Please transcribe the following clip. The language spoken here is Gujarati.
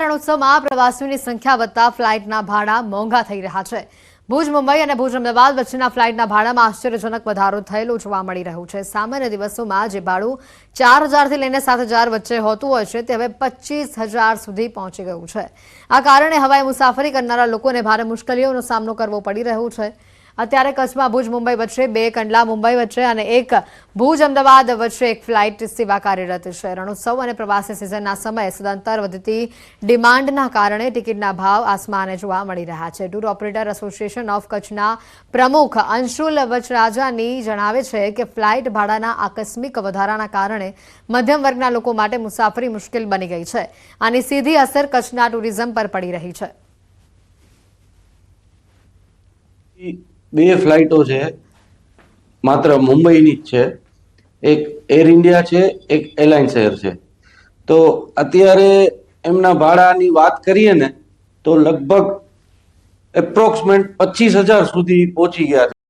રણોત્સવમાં પ્રવાસીઓની સંખ્યા વધતા ફ્લાઇટના ભાડા મોંઘા થઈ રહ્યા છે. ભુજ, મુંબઈ અને ભુજ, અમદાવાદ વચ્ચેના ફ્લાઇટના ભાડામાં આશ્ચર્યજનક વધારો થયેલો જોવા મળી રહ્યું છે. સામાન્ય દિવસોમાં જે ભાડું ચાર હજારથી લઈને સાત હજાર વચ્ચે હોતું હોય છે, તે હવે પચીસ હજાર સુધી પહોંચી ગયું છે. આ કારણે હવાઈ મુસાફરી કરનારા લોકોને ભારે મુશ્કેલીઓનો સામનો કરવો પડી રહ્યો છે. અત્યારે કચ્છમાં ભુજ, મુંબઈ વચ્ચે બે કંડલા, મુંબઈ વચ્ચે અને એક ભુજ, અમદાવાદ વચ્ચે એક ફ્લાઇટ સેવા કાર્યરત છે. રણોત્સવ અને પ્રવાસી સિઝનના સમયે સદંતર વધતી ડિમાન્ડના કારણે ટિકિટના ભાવ આસમાને જોવા મળી રહ્યા છે. ટૂર ઓપરેટર એસોસિએશન ઓફ કચ્છના પ્રમુખ અંશુલ વચરાજાની જણાવે છે કે ફ્લાઇટ ભાડાના આકસ્મિક વધારાના કારણે મધ્યમ વર્ગના લોકો માટે મુસાફરી મુશ્કેલ બની ગઈ છે. આની સીધી અસર કચ્છના ટુરિઝમ પર પડી રહી છે. બે ફ્લાઇટો છે, માત્ર મુંબઈની જ છે. એક એર ઇન્ડિયા છે, એક એરલાઇન્સ એર છે. તો અત્યારે એમના ભાડાની વાત કરીએ ને, તો લગભગ એપ્રોક્સિમેટ પચીસ હજાર સુધી પહોંચી ગયા છે.